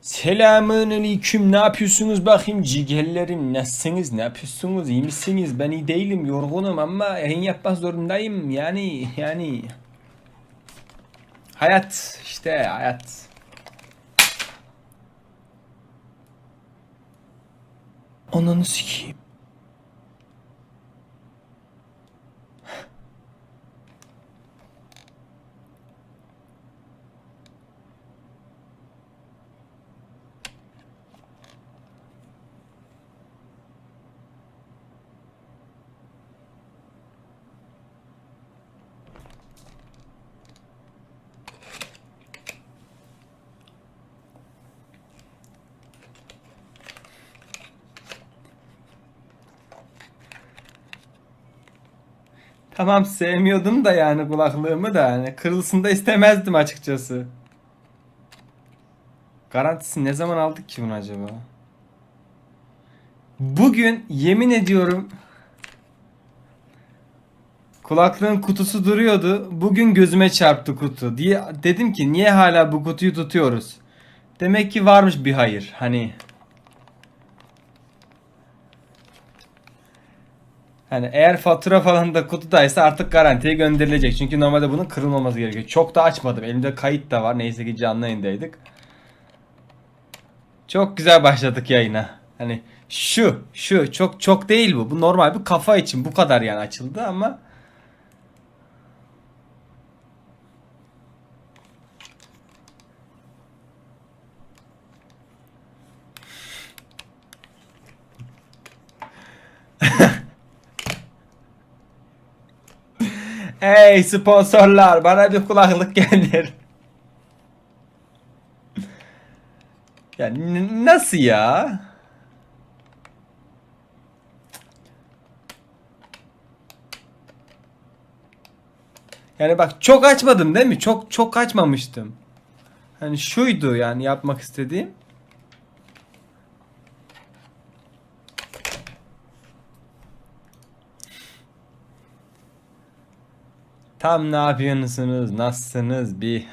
Selamun aleyküm. Ne yapıyorsunuz bakayım cigerlerim? Nasılsınız? Ne yapıyorsunuz? İyi misiniz? Ben iyi değilim. Yorgunum ama yayın yapmak zorundayım. Yani yani hayat işte hayat. Ananı sikeyim. Tamam sevmiyordum da yani kulaklığımı da hani kırılsın da istemezdim açıkçası. Garantisi ne zaman aldık ki bunu acaba? Bugün yemin ediyorum kulaklığın kutusu duruyordu. Bugün gözüme çarptı kutu. Diye dedim ki niye hala bu kutuyu tutuyoruz? Demek ki varmış bir hayır. Hani Hani eğer fatura falan da kutudaysa artık garantiye gönderilecek. Çünkü normalde bunun kırılmaması gerekiyor. Çok da açmadım. Elimde kayıt da var. Neyse ki canlı yayındaydık. Çok güzel başladık yayına. Hani şu, şu çok çok değil bu. Bu normal bir kafa için bu kadar yani açıldı ama Hey sponsorlar bana bir kulaklık gelir. Ya nasıl ya? Yani bak çok açmadım değil mi? Çok çok açmamıştım. Hani şuydu yani yapmak istediğim. Tam ne yapıyorsunuz? Nasılsınız? Bir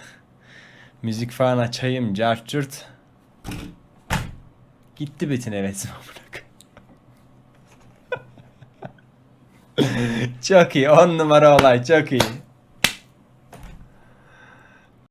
müzik falan açayım. Cart cırt. Gitti bütün koyayım. Çok iyi. On numara olay. Çok iyi.